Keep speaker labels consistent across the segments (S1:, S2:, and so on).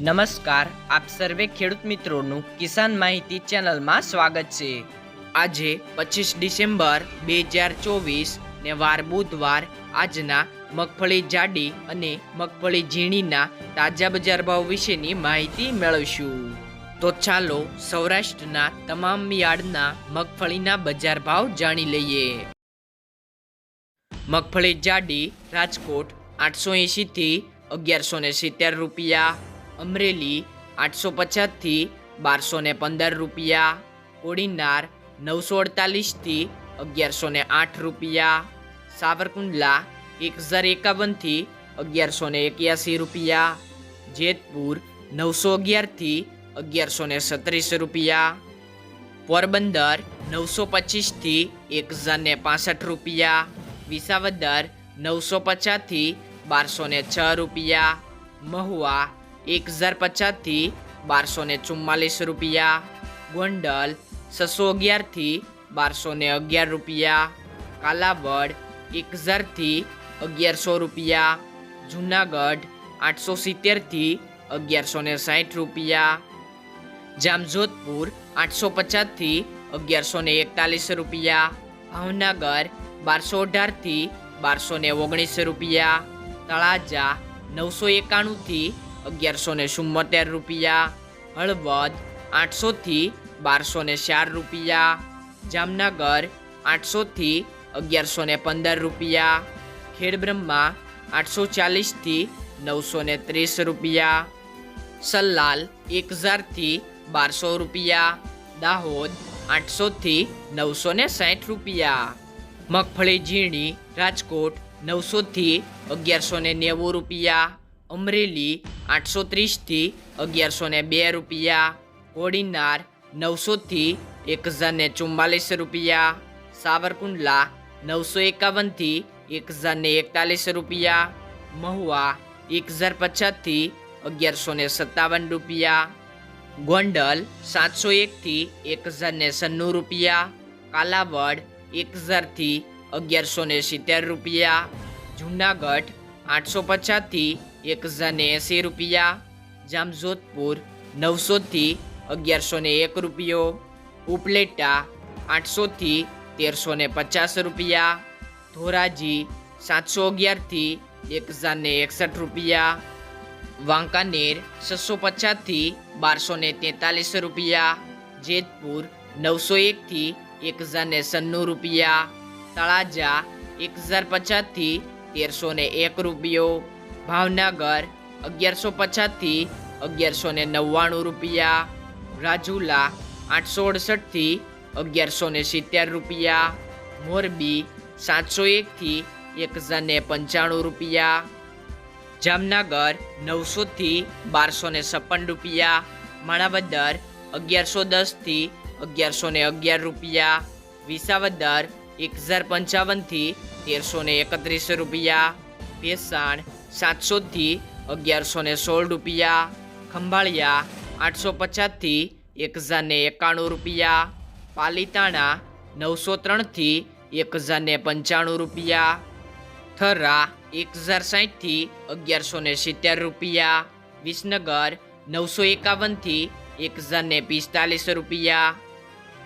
S1: નમસ્કાર, આપ સર્વે ખેડૂત મિત્રોનું કિસાન માહિતી ચેનલમાં સ્વાગત છે. આજે પચીસ ડિસેમ્બર બે હજાર ચોવીસ ને વાર બુધવાર આજના મગફળી જાડી અને મગફળી ઝીણીના તાજા બજાર ભાવ વિશેની માહિતી મેળવશું. તો ચાલો સૌરાષ્ટ્રના તમામ યાર્ડના મગફળીના બજાર ભાવ જાણી લઈએ. મગફળી જાડી રાજકોટ આઠસો એંશીથી અગિયારસો ને સિત્તેર રૂપિયા અમરેલી આઠસો પચાસથી બારસો ને પંદર રૂપિયા. કોડીનાર નવસો અડતાલીસથી અગિયારસો ને આઠ રૂપિયા. સાવરકુંડલા એક હજાર એકાવનથી અગિયારસો ને એક્યાસી રૂપિયા. જેતપુર નવસો અગિયારથી અગિયારસો ને સત્રીસ રૂપિયા. પોરબંદર નવસો પચીસથી એક હજાર ને પાસઠ રૂપિયા. વિસાવદર નવસો પચાસથી બારસો ને છ રૂપિયા. મહુવા એક હજાર પચાસથી બારસો ને ચુમ્માલીસ રૂપિયા. ગોંડલ છસો અગિયારથી બારસો ને અગિયાર રૂપિયા. કાલાવડ એક હજારથી અગિયારસો રૂપિયા. જુનાગઢ આઠસો સિત્તેરથી અગિયારસો ને સાઠ રૂપિયા. જામજોધપુર આઠસો પચાસથી અગિયારસો ને એકતાલીસ રૂપિયા. ભાવનગર બારસો અઢારથી બારસો ને ઓગણીસ રૂપિયા. તળાજા નવસો એકાણુંથી અગિયારસો ને ચુમ્મોતેર રૂપિયા, હળવદ આઠસોથી બારસો ને ચાર રૂપિયા, જામનગર આઠસોથી અગિયારસો ને પંદર રૂપિયા, ખેડબ્રહ્મા આઠસો ચાલીસથી નવસો ને ત્રીસ રૂપિયા, સલ્લાલ એક હજારથી બારસો રૂપિયા, દાહોદ આઠસોથી નવસો ને સાઠ રૂપિયા, મગફળી ઝીણી રાજકોટ નવસોથી અગિયારસો ને નેવું રૂપિયા અમરેલી આઠસો ત્રીસથી અગિયારસો ને બે રૂપિયા, કોડીનાર નવસોથી એક હજાર ને ચુમ્માલીસ રૂપિયા, સાવરકુંડલા નવસો એકાવનથી એક હજાર ને એકતાલીસ રૂપિયા, મહુવા એક હજાર પચાસથી અગિયારસો ને સત્તાવન રૂપિયા, ગોંડલ સાતસો એકથી એક હજાર ને સન્નું રૂપિયા, કાલાવડ એક હજારથી અગિયારસો ને સિત્તેર રૂપિયા, જુનાગઢ આઠસો પચાસથી એક હજારને એંસી રૂપિયા, જામજોધપુર નવસોથી અગિયારસો ને એક રૂપિયો, ઉપલેટા આઠસોથી તેરસો ને પચાસ રૂપિયા, ધોરાજી સાતસો અગિયારથી એક હજારને એકસઠ રૂપિયા, વાંકાનેર છસો પચાસથી બારસો ને તેતાલીસ રૂપિયા, જેતપુર નવસો એકથી એક હજારને સન્નું રૂપિયા, તળાજા એક હજાર પચાસથી તેરસો ને એક રૂપિયો ભાવનગર, અગિયારસો પચાસથી અગિયારસો ને નવ્વાણું રૂપિયા. રાજુલા, આઠસો અડસઠથી અગિયારસો ને સિત્તેર રૂપિયા. મોરબી, સાતસો એકથી એક હજાર ને પંચાણું રૂપિયા. જામનગર નવસોથી બારસો ને છપ્પન રૂપિયા. માણાવદર, અગિયારસો દસથી અગિયારસો ને અગિયાર રૂપિયા. વિસાવદર એક હજાર પંચાવનથી તેરસો ને એકત્રીસ રૂપિયા. ભેસાણ સાતસોથી અગિયારસો ને સોળ રૂપિયા, ખંભાળિયા આઠસો પચાસથી એક હજાર ને એકાણું રૂપિયા, પાલીતાણા નવસો ત્રણથી એક હજાર ને પંચાણું રૂપિયા, થરા એક હજાર સાહીઠથી અગિયારસો ને સિત્તેર રૂપિયા, વિસનગર નવસો એકાવનથી એક હજાર ને પિસ્તાલીસ રૂપિયા,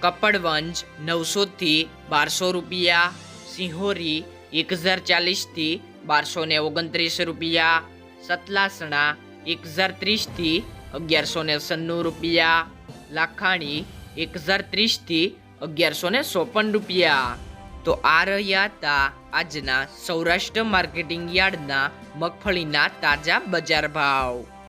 S1: કપડવંજ નવસોથી બારસો રૂપિયા, સિંહોરી એક હજાર ચાલીસથી બારસો ને ઓગણત્રીસ રૂપિયા, સતલાસણા એક હજાર ત્રીસથી અગિયારસો ને સન્નું રૂપિયા, લાખાણી એક હજાર ત્રીસથી અગિયારસો ને ચોપન રૂપિયા. તો આ રહ્યા હતા આજના સૌરાષ્ટ્ર માર્કેટિંગ યાર્ડના મગફળીના તાજા બજાર ભાવ.